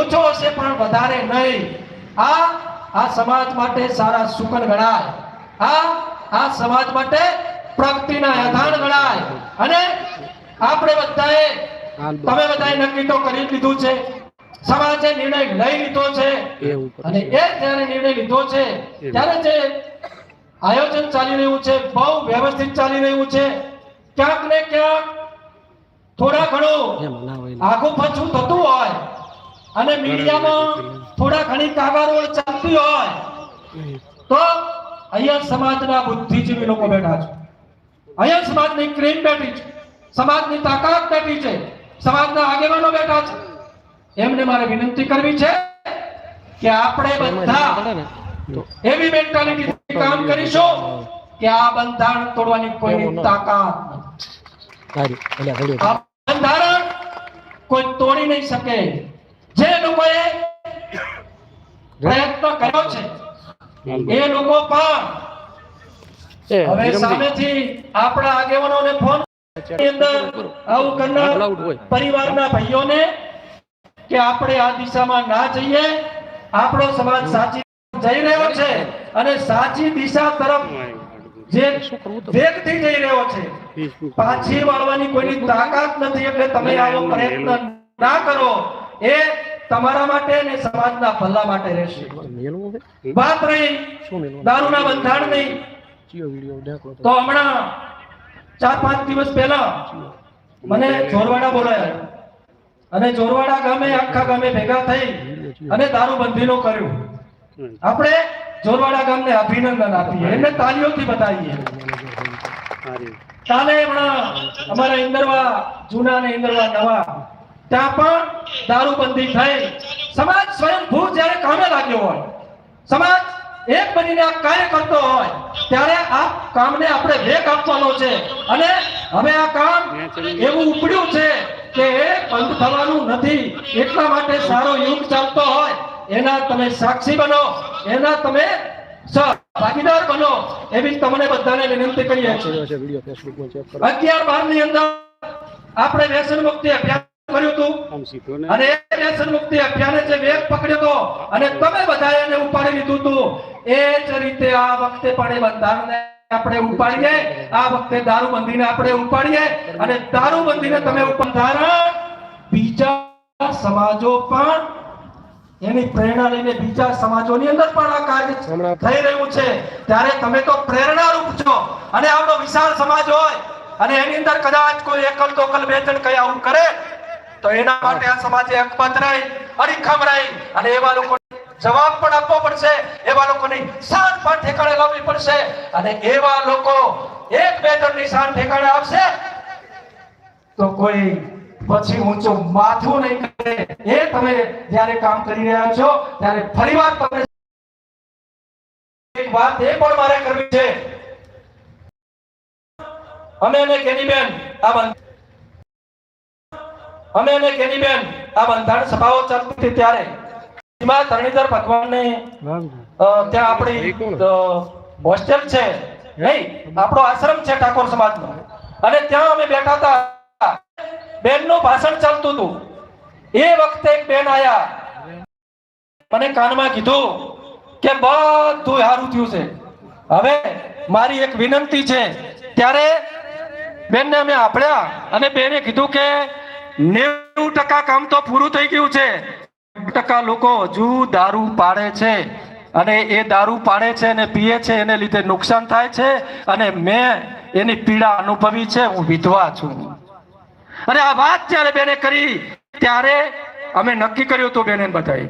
ઓછો હશે પણ વધારે નહીં. આ આ સમાજ માટે સારા સુકન ગણાય. આ આ સમાજ માટે પ્રગતિના યથાણ ગણાય. અને આપણે બધાએ તમે બધાએ નક્કી તો કરી લીધું છે. સમાજે નિર્ણય લઈ લીધો છે. અને એ જ્યારે નિર્ણય લીધો છે ત્યારે જે આયોજન ચાલી રહ્યું છે બહુ વ્યવસ્થિત ચાલી રહ્યું છે ક્યાંક ને ક્યાંક થોડા ઘણું આખું પછું થતું હોય. અને મીડિયામાં થોડા ઘણી કાગારો ચાલતી હોય તો અહીંયા સમાજના બુદ્ધિજીવી લોકો બેઠા છે. અહીંયા સમાજની ક્રીમ બેઠી છે સમાજની તાકાત બેઠી છે સમાજના આગેવાનો બેઠા છે. એમને મારે વિનંતી કરવી છે કે આપણે બધા એવી મેન્ટાલિટી કામ કરીશું કે આ બંધારણ તોડવાની કોઈની તાકાત નથી. આ બંધારણ કોઈ તોડી નહીં શકે. જે લોકોએ પ્રયત્ન કર્યો છે એ લોકો પણ હવે સામેથી આપણા આગેવાનોને ફોન અંદર આવું કરનાર પરિવારના ભાઈઓને કે આપણે આ દિશામાં ના જઈએ આપણો સમાજ સાચી જઈ રહ્યો છે અને સાચી દિશા તરફ જે વેગથી જઈ રહ્યો છે. પાછી વાળવાની કોઈની તાકાત નથી એટલે તમે આવો પ્રયત્ન ના કરો. એ તમારા માટે અને સમાજના ભલા માટે રહેશે. વાત રહી. દારૂના બંધારણની તો. હમણાં ચાર પાંચ દિવસ પહેલા મને જોરવાડા બોલાયા. અને જોરવાડા ગામે આખા ગામે ભેગા થઈ અને દારૂબંધીનો કર્યું. આપણે જોરવાડા ગામને અભિનંદન આપીએ. એમને તાલીઓથી બતાવીએ કાલે હમણાં અમારા ઇન્દરવા જૂના અને ઇન્દરવા નવા ત્યાં પણ દારૂબંધી થઈ. સમાજ સ્વયંભૂ જ્યારે કામે લાગ્યો હોય, સમાજ એક બનીને આ કાર્ય કરતો હોય, ત્યારે આ કામને આપણે વેગ આપવાનો છે. અને હવે આ કામ એવું ઉપડ્યું છે કે એ બંધ થવાનું નથી. એટલા માટે સારો યુગ ચાલતો હોય. એના તમે સાક્ષી બનો, એના તમે ભાગીદાર બનો એવી તમને બધાને વિનંતી કરીએ છીએ. અગિયાર બારની અંદર આપણે વ્યસન મુક્તિ અભિયાન કર્યું હતું અને એ વ્યસન મુક્તિ અભિયાને જે વેગ પકડ્યો હતો અને તમે બધા એને ઉપાડી લીધું હતું એ જ રીતે આ વખતે પણ એ બંધારણને આપણે ઉપાડીએ આ વખતે દારૂબંધીને આપણે ઉપાડીએ અને દારૂબંધીને તમે બંધારણ બીજા સમાજો પણ એની પ્રેરણા લઈને બીજા સમાજોની અંદર પણ આ કાર્ય થઈ રહ્યું છે. ત્યારે તમે તો પ્રેરણારૂપ છો. અને આપણો વિશાળ સમાજ હોય અને એની અંદર કદાચ કોઈ એકલ દોકલ બે જણ કઈ આવું કરે તો એના માટે આ સમાજે અકબંધ રહી અડીખમ રહી અને એવા લોકો જવાબ પણ આપવો પડશે, એવા લોકોની શાન પણ ઠેકાણે લાવવી પડશે. અને એવા લોકો એક બે જણની શાન ઠેકાણે આવશે તો કોઈ પછી ઊંચું માથું નહીં કરે. એ તમે જ્યારે કામ કરી રહ્યા છો, ત્યારે ફરીવાર તમે એક વાત એ પણ મારે કરવી છે. અમે અને કેનીબેન આ બંધ અમે અને કેનીબેન આ બંધારણ સભાઓ ચાલતી હતી ત્યારે એમાં તરણીધર ભગવાનને ને ત્યાં આપણી હોસ્ટેલ છે નહીં આપણો આશ્રમ છે ઠાકોર સમાજનો. અને ત્યાં અમે બેઠા હતા. બેનનું ભાષણ ચાલતું હતું. એ વખતે એક બેન આયા. મને કાનમાં કીધું કે બધું સારું થયું છે. હવે મારી એક વિનંતી છે. ત્યારે બેનને અમે આપણ્યા અને બેને કીધું કે નેવું ટકા કામ તો પૂરું થઈ ગયું છે. ટકા લોકો હજુ દારૂ પાડે છે. અને એ દારૂ પાડે છે અને પીએ છે, એને લીધે નુકસાન થાય છે. અને મેં એની પીડા અનુભવી છે, હું વિધવા છું. અને આ વાત જ્યારે બેને કરી, ત્યારે અમે નક્કી કર્યું હતું બેને બધાએ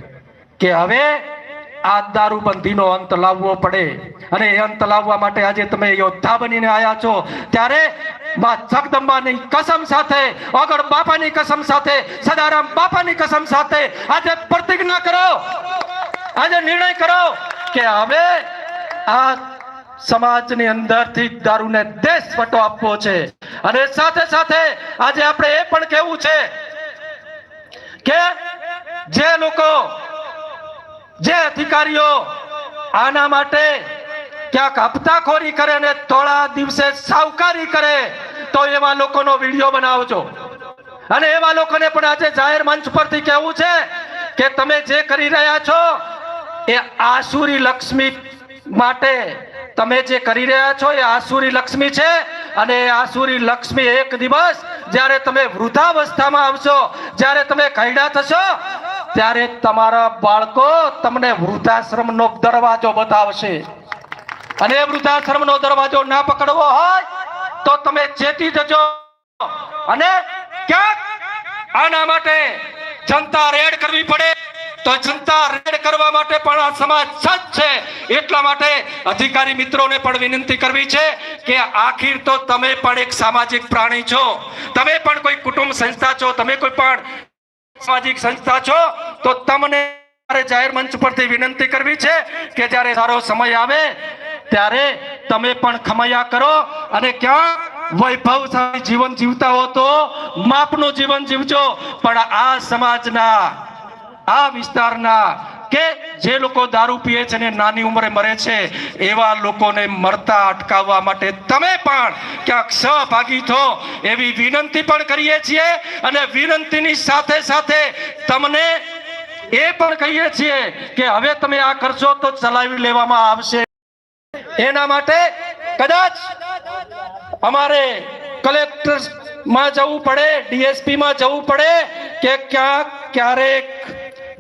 કે હવે આ દારૂબંધીનો અંત લાવવો પડે. અને એ અંત લાવવા માટે આજે તમે યોદ્ધા બનીને આવ્યા છો. ત્યારે માં જગદંબાની કસમ સાથે ઓગળ બાપાની કસમ સાથે, સદારામ બાપાની કસમ સાથે આજે પ્રતિજ્ઞા કરો. આજે નિર્ણય કરો કે હવે આ સમાજની અંદરથી દારૂને દેશ વટો આપવો છે. અને સાથે સાથે આજે આપણે એ પણ કહેવું છે કે જે લોકો જે અધિકારીઓ આના માટે ક્યાંક હપ્તાખોરી કરે ને થોડા દિવસે સાવકારી કરે, તો એવા લોકોનો વીડિયો બનાવજો. અને એવા લોકોને પણ આજે જાહેર મંચ પરથી કહેવું છે કે તમે જે કરી રહ્યા છો, એ આસુરી લક્ષ્મી માટે તમે જે કરી રહ્યા છો, એ આસુરી લક્ષ્મી છે. અને એ આસુરી લક્ષ્મી એક દિવસ જ્યારે તમે વૃદ્ધાવસ્થામાં આવશો, જ્યારે તમે ઘરડા થશો ત્યારે તમારા બાળકો તમને વૃદ્ધાશ્રમનો દરવાજો બતાવશે. અને વૃદ્ધાશ્રમનો દરવાજો ના પકડવો હોય તો તમે ચેતી જજો. અને આના માટે જનતા રેડ કરવી પડે. તો જનતા રેડ કરવા માટે પણ આ સમાજ સજ્જ છે. એટલા માટે અધિકારી મિત્રોને પણ વિનંતી કરવી છે કે આખીર તો તમે પણ એક સામાજિક પ્રાણી છો. તમે પણ કોઈ કુટુંબ સંસ્થા છો. તમે કોઈ પણ સામાજિક સંસ્થા છો, તો તમને જાહેર મંચ પરથી વિનંતી કરવી છે કે જ્યારે સારો સમય આવે, ત્યારે તમે પણ ખમૈયા કરો અને ક્યાં વૈભવશાળી જીવન જીવતા હો તો માપનું જીવન જીવજો. પણ આ સમાજના, આ વિસ્તારના કે જે લોકો દારૂ પીએ છે ને નાની ઉંમરે મરે છે, એવા લોકોને મરતા અટકાવવા માટે તમે પણ ક્યાંક સહભાગી થો એવી વિનંતી પણ કરીએ છીએ અને વિનંતીની સાથે સાથે તમને એ પણ કહીએ છીએ કે હવે તમે આ કરશો તો ચલાવી લેવામાં આવશે. એના માટે કદાચ અમારે કલેક્ટરમાં જવું પડે ડીએસપી માં જવું પડે કે ક્યાંક ક્યારેક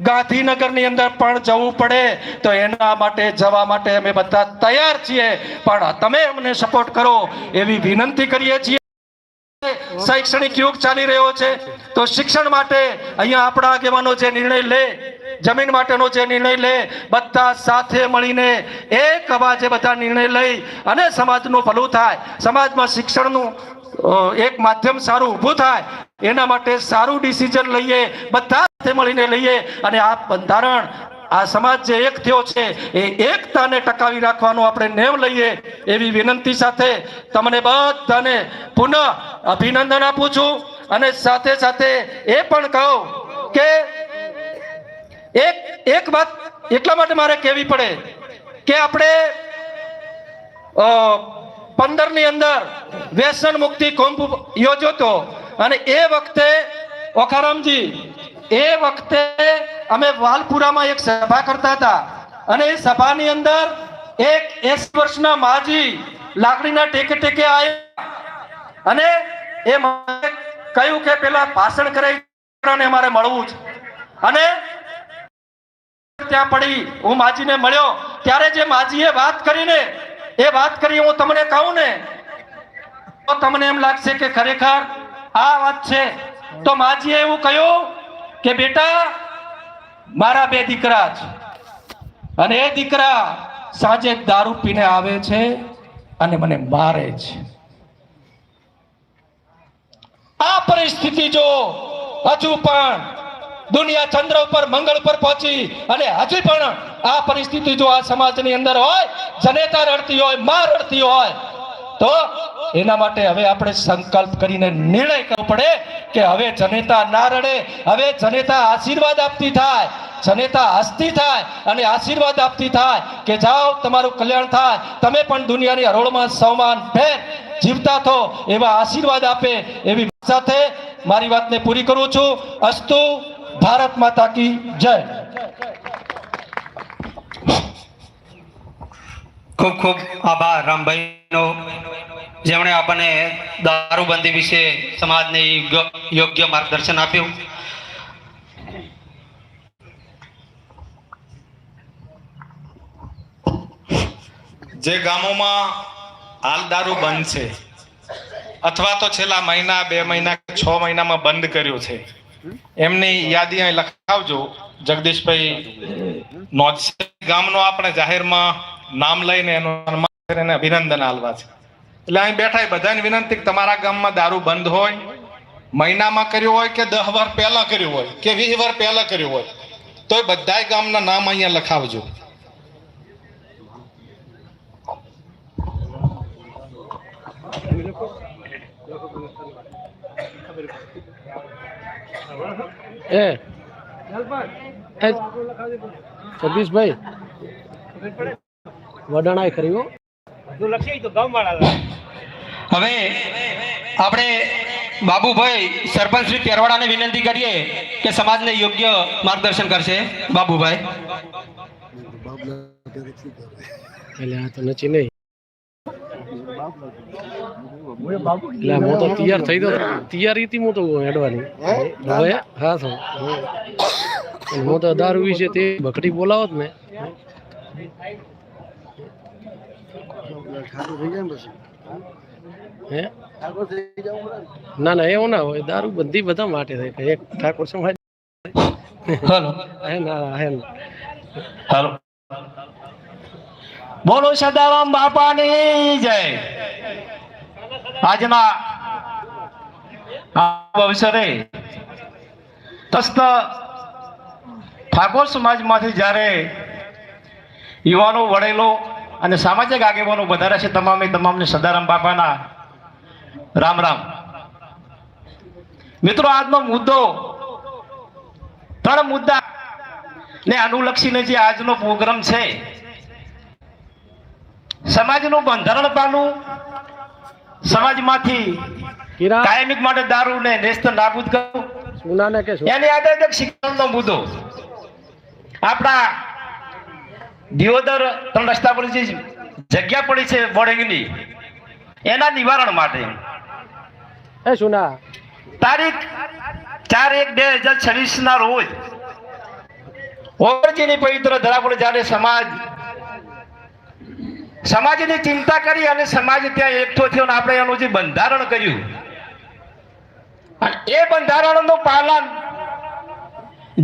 ગાંધીનગરની અંદર પણ જવું પડે, તો એના માટે, જવા માટે અમે બધા તૈયાર છીએ. પણ તમે અમને સપોર્ટ કરો એવી વિનંતી કરીએ છીએ. શૈક્ષણિક યુગ ચાલી રહ્યો છે, તો શિક્ષણ માટે અહીંયા આપણા આગેવાનો જે નિર્ણય લે, જમીન માટેનો જે નિર્ણય લે, બધા સાથે મળીને એક અવાજે બધા નિર્ણય લઈ અને સમાજનું ભલું થાય. સમાજમાં શિક્ષણનું એક માધ્યમ સારું ઊભું થાય, એના માટે સારું ડિસિઝન લઈએ, બધા સાથે મળીને લઈએ અને આ બંધારણ, આ સમાજ જે એક થયો છે, એ એકતાને ટકાવી રાખવાનો આપણે નેમ લઈએ એવી વિનંતી સાથે તમને બધાને પુનઃ અભિનંદન આપું છું અને સાથે સાથે એ પણ કહું કે એક એક વાત એટલા માટે મારે કહેવી પડે કે આપણે પંદરની અંદર વ્યસન મુક્તિ કુંભ યોજ્યો અને એ વખતે, ઓખારામજી, એ વખતે અમે વાલપુરામાં એક સભા કરતા હતા. અને એ સભાની અંદર એક એસી વર્ષના માજી લાકડીના ટેકે ટેકે આવ્યા અને એ કહ્યું કે પેલા ભાષણ કરાવી અમારે મળવું છે અને ત્યાં પડી હું માજીને મળ્યો. ત્યારે જે માજીએ વાત કરીને એ વાત કરી હું તમને કહું ને, તો તમને એમ લાગશે કે ખરેખર આ વાત છે. તો માજીએ એવું કહ્યું કે બેટા, મારા બે દીકરા છે અને એ દીકરા સાંજે દારૂ પીને આવે છે અને મને મારે છે. આ પરિસ્થિતિ જો હજુ પણ દુનિયા ચંદ્ર ઉપર, મંગળ ઉપર પહોંચી. અને હજી પણ આ પરિસ્થિતિ જો આ સમાજની અંદર હોય, જનેતા રડતી હોય, માં રડતી હોય, તો એના માટે હવે આપણે સંકલ્પ કરીને નિર્ણય કરવો પડે કે હવે જનેતા ના રડે, હવે જનેતા આશીર્વાદ આપતી થાય, જનેતા હસતી થાય અને આશીર્વાદ આપતી થાય કે જાઓ, તમારું કલ્યાણ થાય. તમે પણ દુનિયાની હરોળમાં સૌમાન ભેર જીવતા થો, એવા આશીર્વાદ આપે એવી સાથે મારી વાતને પૂરી કરું છું. અસ્તુ ભારત માતા કી જય. ખૂબ ખૂબ આભાર રામભાઈનો. જેમણે આપણને દારૂબંધી વિશે સમાજને યોગ્ય- યોગ્ય માર્ગદર્શન આપ્યું. જે ગામોમાં હાલ દારૂ બંધ છે અથવા તો છેલ્લા મહિના બે મહિના કે છ મહિનામાં બંધ કર્યું છે એમની યાદી અહીં લખાવજો. જગદીશભાઈ નોંધશે. ગામનો આપણે જાહેરમાં નામ લઈને એનું સન્માન અભિનંદન આલવા છે. એટલે અહીં બેઠા બધાને વિનંતી તમારા ગામમાં દારૂ બંધ હોય, મહિનામાં કર્યું હોય કે દસ વાર પહેલા કર્યું હોય કે વીસ વાર પહેલા કર્યું હોય તો એ બધાય ગામના નામ અહીંયા લખાવજો. એ એ. જગદીશભાઈ વડાણાએ ખરી હવે આપણે બાબુભાઈ સરપંચ શ્રી તેરવાડાને વિનંતી કરીએ કે સમાજને યોગ્ય માર્ગદર્શન કરશે. બાબુભાઈ. એટલે આ તો નચી નહીં. એટલે હું તો તૈયાર થઈ તો તૈયારી હતી હું તો હેડવાની હવે હા તો હું તો દારૂ વિશે તે બકડી બોલાવો જ ને હે? ના ના એવું ના હોય. દારૂ બધી બધા માટે થાય. એક ઠાકોર સમાજ હલો. હે ના હે ના. હલો. બોલો સદારામ બાપાની જય. આજના અવસરે તસ્ત ઠાકોર સમાજમાંથી જ્યારે યુવાનો, વડેલો અને સામાજિક આગેવાનો વધારે છે, તમામે તમામને સદારામ બાપાના રામ રામ. મિત્રો, આજનો મુદ્દો, ત્રણ મુદ્દા ને અનુલક્ષીને જે આજનો પ્રોગ્રામ છે, સમાજનું બંધારણ પાનું સમાજમાંથી કાયમિક માટે દારૂ ને નેસ્ત નાબૂદ કરવું સુનાને કે એની આદત શિક્ષણનો મુદ્દો. આપણા દિયોદર ત્રણ રસ્તા પર જે જગ્યા પડી છે બોર્ડિંગની એના નિવારણ માટે. એ સુના. તારીખ ચાર એક બે હજાર છવ્વીસ ના રોજ ઓગણજીની પવિત્ર ધરા પર જ્યારે સમાજ સમાજની ચિંતા કરી અને સમાજ ત્યાં એકઠો થયો અને આપણે એનું જે બંધારણ કર્યું. અને એ બંધારણનું પાલન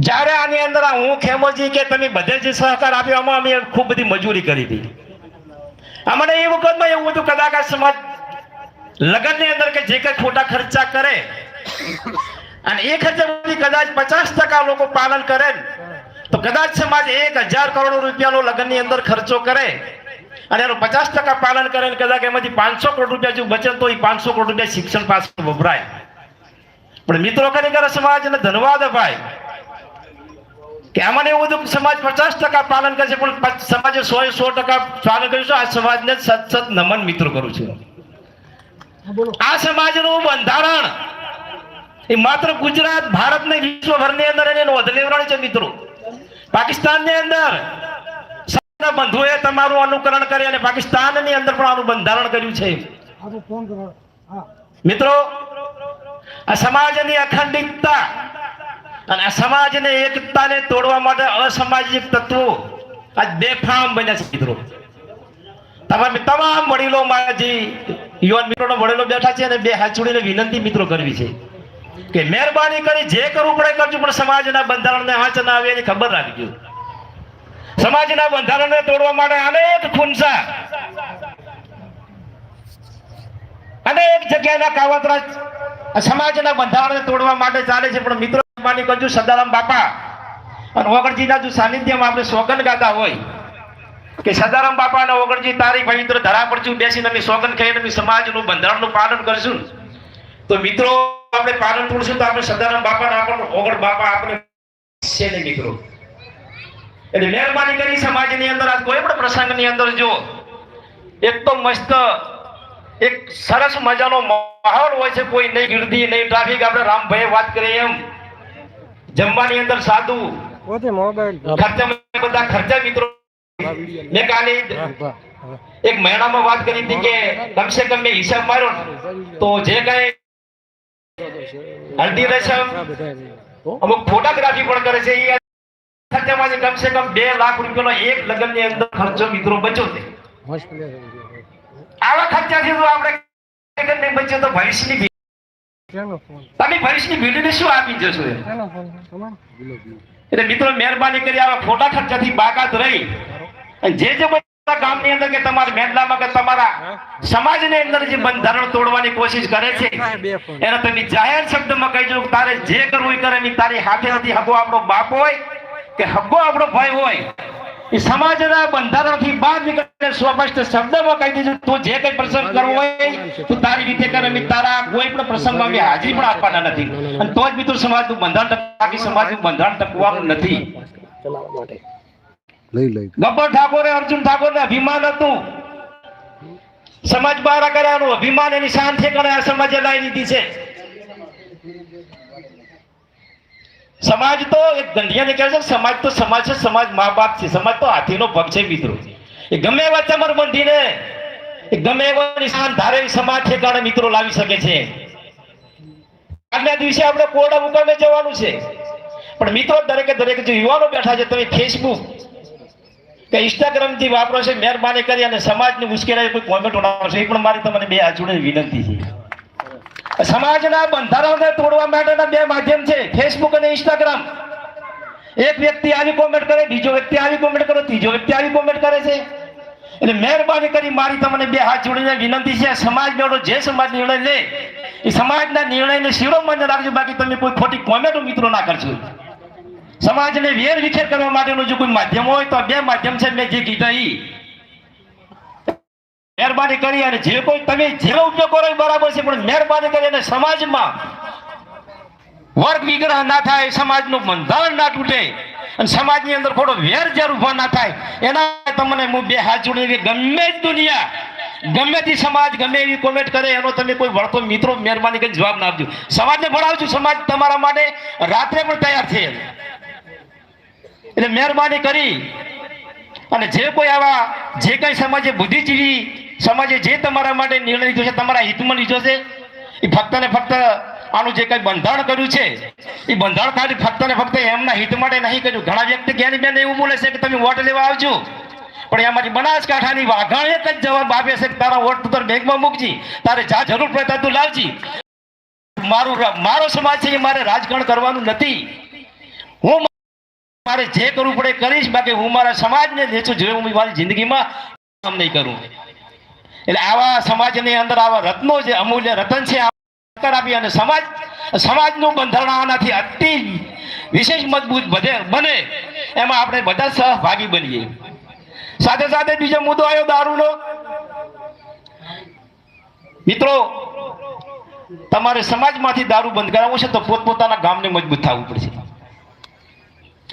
જ્યારે આની અંદર હું ખેમોજી કે તમે બધે જે સહકાર આપ્યો, આમાં અમે ખૂબ બધી મજૂરી કરી હતી. અમને એ વખતમાં એવું હતું કદાચ આ સમાજ લગ્નની અંદર કે જે કંઈ ખોટા ખર્ચા કરે અને એ ખર્ચા કદાચ પચાસ ટકા લોકો પાલન કરે તો કદાચ સમાજ એક હજાર કરોડ રૂપિયાનો લગ્નની અંદર ખર્ચો કરે. અને એનું પચાસ ટકા પાલન કરે ને કદાચ એમાંથી પાંચસો કરોડ રૂપિયા જેવું બચે તો એ પાંચસો કરોડ રૂપિયા શિક્ષણ પાછળ વપરાય. પણ મિત્રો ખરેખર સમાજને ધન્યવાદ અપાય. કે આમાં એવું બધું સમાજ પચાસ ટકા પાલન કરશે છે પણ સમાજે સો સો ટકા પાલન કર્યું છે આ સમાજને સત સત નમન મિત્રો કરું છું. આ સમાજનું બંધારણ એ માત્ર ગુજરાત ભારત ને વિશ્વભરની અંદર એને નોંધ લેવડાવી છે મિત્રો. પાકિસ્તાનની અંદર સૌના બંધુએ તમારું અનુકરણ કરી અને પાકિસ્તાનની અંદર પણ આનું બંધારણ કર્યું છે. મિત્રો આ સમાજની અખંડિતતા અને આ સમાજની એકતાને તોડવા માટે અસામાજિક તત્વો આજ બેફામ બન્યા છે મિત્રો. તમામ તમામ વડીલો માજી યુવાન મિત્રોનો વડીલો બેઠા છે અને બે હાથ જોડીને વિનંતી મિત્રો કરવી છે કે મહેરબાની કરી જે કરવું પડે કરજો પણ સમાજના બંધારણને આંચ ના આવે એની ખબર રાખજો. સમાજના બંધારણને તોડવા માટે અનેક ખુનસા અનેક જગ્યાના કાવતરા સમાજના બંધારણને તોડવા માટે ચાલે છે, પણ મિત્રો માની કરજો સદારામ બાપા અને ઓગણજીના જો સાનિધ્યમાં આપણે સોગન ગાતા હોય કે સદારામ બાપા અને ઓગણજી તારી પવિત્ર ધરા પર છું બેસીને અમે સોગન ખાઈને અમે સમાજનું બંધારણનું પાલન કરશું. તો મિત્રો, આપણે પાલન કરશું તો આપણે સદારામ બાપા આપણને ઓગણ બાપા આપણે છે ને મિત્રો? એટલે મહેરબાની કરી સમાજની અંદર આ કોઈ પણ પ્રસંગની અંદર જો એક તો મસ્ત એક સરસ મજાનો માહોલ હોય છે કોઈ નહીં ગીર્દી નહીં ટ્રાફિક. આપણે રામભાઈ વાત કરીએ એમ. જમવાની અંદર સાદું. ખર્ચા બધા ખર્ચા મિત્રો. મેં કાલે એક મહિનામાં વાત કરી હતી કે કમસે કમ મેં હિસાબ માર્યો તો જે કઈ હલ્દી રસમ અમુક ફોટોગ્રાફી પણ કરે છે એ ખર્ચામાંથી કમસે કમ બે લાખ રૂપિયાનો એક લગ્નની અંદર ખર્ચો મિત્રો બચ્યો છે. આવા ખર્ચાથી જો આપણે લગ્ન નહીં બચ્યો તો ભવિષ્યની તમે ભવિષ્યની ભીડીને શું આપી જશો એટલે મિત્રો મહેરબાની કરી આવા ખોટા ખર્ચાથી બાકાત રહી. જે જે બધા ગામની અંદર કે તમારા મહેલામાં કે તમારા સમાજની અંદર જે બંધારણ તોડવાની કોશિશ કરે છે એને તમે જાહેર શબ્દમાં કહેજો તારે જે કરવું એ કરે તારી હાથે નથી હગો આપણો બાપ હોય. કે હગો આપણો ભાઈ હોય એ સમાજના બંધારણથી બહાર નીકળે સ્પષ્ટ શબ્દમાં કહી દીધું તું જે કઈ પ્રસંગ કરવો હોય તું તારી રીતે કરે અમે તારા કોઈ પણ પ્રસંગમાં અમે હાજરી પણ આપવાના નથી. અને તો જ મિત્રો સમાજનું બંધારણ ટક- બાકી સમાજનું બંધારણ ટકવાનું નથી. ગબ્બર ઠાકોરે અર્જુન ઠાકોરને અભિમાન હતું. સમાજ બહાર કર્યાનું અભિમાન એની શાન આ સમાજે લાવી દીધી છે. સમાજ તો એક ગંઢિયાને કહે છે સમાજ તો સમાજ છે, સમાજ મા બાપ છે, સમાજ તો હાથીનો પગ છે મિત્રો. એ ગમે એવા ચમર બંધીને, એ ગમે એવા નિશાન ધારે સમાજ સમાજ ઠેકાણે મિત્રો લાવી શકે છે. આજના દિવસે આપણે કોરડા મુકામે જવાનું છે. પણ મિત્રો દરેકે દરેક જે યુવાનો બેઠા છે, તમે ફેસબુક કે ઇન્સ્ટાગ્રામથી વાપરો છે, મહેરબાની કરી અને સમાજની મુશ્કેલી કોઈ કોમેન્ટ ઉડાવશો એ પણ મારી તમને બે હાથ જોડે વિનંતી છે. સમાજના બંધારણને તોડવા માટેના બે માધ્યમ છે ફેસબુક અને ઇન્સ્ટાગ્રામ એક વ્યક્તિ આવી કોમેન્ટ કરે, બીજો વ્યક્તિ આવી કોમેન્ટ કરે, ત્રીજો વ્યક્તિ આવી કોમેન્ટ કરે છે. એટલે મહેરબાની કરી મારી તમને બે હાથ જોડીને વિનંતી છે, સમાજ મેળો જે સમાજ નિર્ણય લે, એ સમાજના નિર્ણયને શિરોમાં રાખજો, બાકી તમે કોઈ ખોટી કોમેન્ટો મિત્રો ના કરશો. સમાજને વેર વિખેર કરવા માટેનું જો કોઈ માધ્યમ હોય તો બે માધ્યમ છે, મેં જે કીધા ઈ. મહેરબાની કરી અને જે કોઈ તમે જેનો ઉપયોગ કરો બરાબર છે, પણ મહેરબાની કરી અને સમાજમાં વર્ગ વિગ્રહ ના થાય, સમાજનું બંધારણ ના તૂટે અને સમાજની અંદર થોડો વેર ઝેર ઊભો ના થાય, એના તમને હું બે હાથ જોડીને ગમે જ દુનિયા, ગમે તે સમાજ, ગમે એવી કોમેન્ટ કરે, એનો તમે કોઈ વળતો મિત્રો મહેરબાની કરી જવાબ ના આપજો. સમાજને ભણાવજો, સમાજ તમારા માટે રાત્રે પણ તૈયાર છે. એટલે મહેરબાની કરી અને જે કોઈ આવા જે કઈ સમાજે બુદ્ધિજીવી સમાજે જે તમારા માટે નિર્ણય લીધો છે, તમારા હિતમાં લીધો છે, એ ફક્ત ને ફક્ત આનું જે કઈ બંધારણ કર્યું છે, એ બંધારણ ખાલી ફક્ત ને ફક્ત એમના હિત માટે નહીં કર્યું. ઘણા વ્યક્તિ જ્ઞાની બેન એવું બોલે છે કે તમે વોટ લેવા આવજો. પણ એમાંથી બનાસકાંઠાની વાઘણ એક જ જવાબ આપે છે કે તારા વોટ તું બેંકમાં મૂકજી, તારે જા જરૂર પડે તું લાવજી. મારું મારો સમાજ છે એ મારે રાજકારણ કરવાનું નથી. હું મારે જે કરવું પડે કરીશ, બાકી હું મારા સમાજને જેટલું જોયું હું મારી જિંદગીમાં કામ નહીં કરું. એટલે આવા સમાજની અંદર આવા રત્નો જે અમૂલ્ય રતન છે આપી અને સમાજ, સમાજનું બંધારણ આનાથી અતિ વિશેષ મજબૂત બધે બને, એમાં આપણે બધા સહભાગી બનીએ. સાથે સાથે બીજો મુદ્દો આવ્યો દારૂનો. મિત્રો, તમારે સમાજમાંથી દારૂ બંધ કરાવવું છે તો પોતપોતાના ગામને મજબૂત થવું પડશે.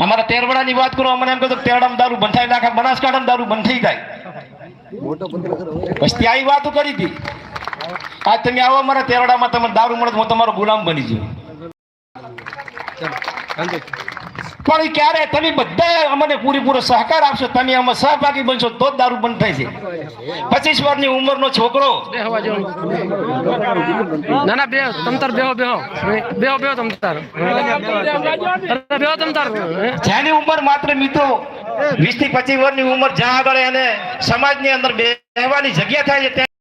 અમારા તેરવડાની વાત કરો, અમને એમ કહ્યું તેરડામાં દારૂ બંધ થાય એટલે બનાસકાંઠામાં દારૂ બંધ થઈ જાય. પછી આવી વાતો કરી હતી. આજ તમે આવો મારા તેરડામાં તમે દારૂ મળે હું તમારો ગુલામ બની જઉં. પણ ક્યારે? તમે બધા અમને પૂરેપૂરો સહકાર આપશો તમે અમે સહભાગી બનશો તો જ દારૂ બંધ થાય છે. પચીસ વર્ષની ઉંમરનો છોકરો. ના ના બે તમતાર બેહો બેહો. બેહો બેહો તમતાર બેહો તમતાર જેની ઉંમર માત્ર મિત્રો વીસથી પચીસ વર્ષની ઉંમર જ્યાં આગળ એને સમાજની અંદર બેહવાની જગ્યા થાય છે ત્યાં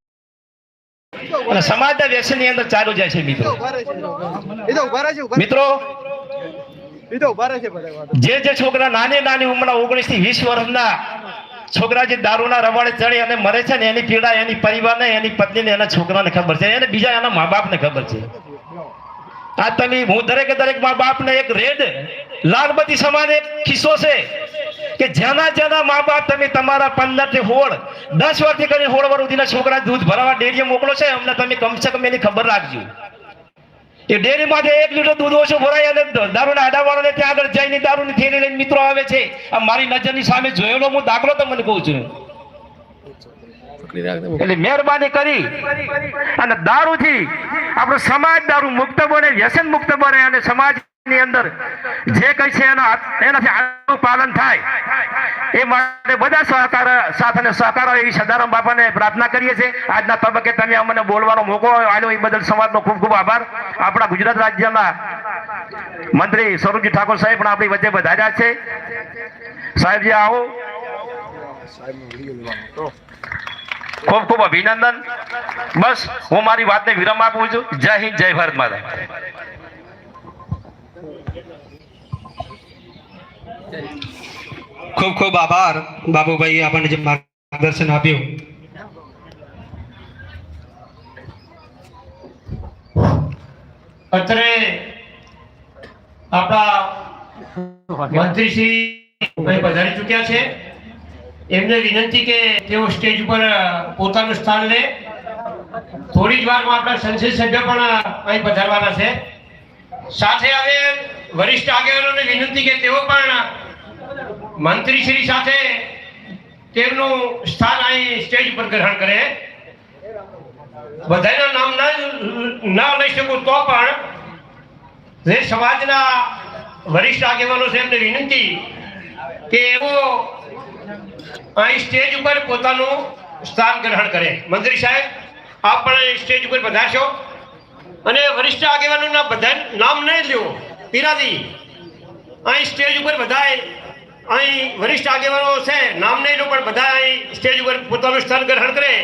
અને સમાજના વ્યસનની અંદર ચાલુ જાય છે મિત્રો. મિત્રો. જે જે છોકરા નાની નાની ઉંમરના ઓગણીસથી વીસ વર્ષના છોકરા જે દારૂના રવાડે ચડી અને મરે છે ને એની પીડા, એની પરિવારને, એની પત્નીને, એના છોકરાને ખબર છે. એને બીજા એના મા બાપને ખબર છે. આ તમે હું દરેકે દરેક મા બાપને એક રેડ લાલબત્તી સમાન એક ખિસ્સો છે. કે જેના જેના મા બાપ તમે તમારા પંદરથી હોળ, દસ વર્ષથી કરીને હોળ વર્ષ છોકરા દૂધ ભરાવા ડેરીએ મોકલો છે, અમને તમે કમસે કમ એની ખબર રાખજો. એ ડેરીમાંથી એક લીટર દૂધ ઓછું ભરાય અને દારૂના અડાવાળાને ત્યાં આગળ જઈને દારૂની થેલી લઈને મિત્રો આવે છે. આ મારી નજરની સામે જોયેલો હું દાખલો તમને કહું છું. એટલે મહેરબાની કરી અને દારૂથી આપણો સમાજ દારૂ મુક્ત બને, વ્યસન મુક્ત બને અને તમે અમને બોલવાનો મોકો આપ્યો, એ સમાજનો ખૂબ ખૂબ આભાર. આપણા ગુજરાત રાજ્યના મંત્રી સ્વરૂપજી ઠાકોર સાહેબ પણ આપણી વચ્ચે વધાર્યા છે. સાહેબજી આવો. ખૂબ ખૂબ અભિનંદન. બસ, હું મારી વાતને વિરામ આપું છું. જય હિન્દ, જય ભારત માતા. ખૂબ ખૂબ આભાર બાબુભાઈ આપણને જે માર્ગદર્શન આપ્યું. અત્રે આપણા મંત્રી શ્રી પધારી ચૂક્યા છે. એમને વિનંતી કે તેઓ સ્ટેજ ઉપર પોતાનું સ્થાન લે. થોડી જ વારમાં આપણા સંસદ સભ્ય પણ અહીં પધારવાના છે. સાથે હવે વરિષ્ઠ આગેવાનોને વિનંતી કે તેઓ પણ મંત્રી શ્રી સાથે તેમનું સ્થાન અહીં સ્ટેજ પર ગ્રહણ કરે. બધાના નામ ના ના લઈ શકું તો પણ જે સમાજના વરિષ્ઠ આગેવાનો છે એમને વિનંતી કે એવો અહીં સ્ટેજ ઉપર પોતાનું સ્થાન ગ્રહણ કરે. મંત્રી સાહેબ, આપ પણ સ્ટેજ ઉપર પધારશો. અને વરિષ્ઠ આગેવાનોના બધા નામ નહીં લ્યો. પીરાજી, અહીં સ્ટેજ ઉપર બધાય, અહીં વરિષ્ઠ આગેવાનો છે, નામ નહીં પણ બધા અહીં સ્ટેજ ઉપર પોતાનું સ્થાન ગ્રહણ કરે.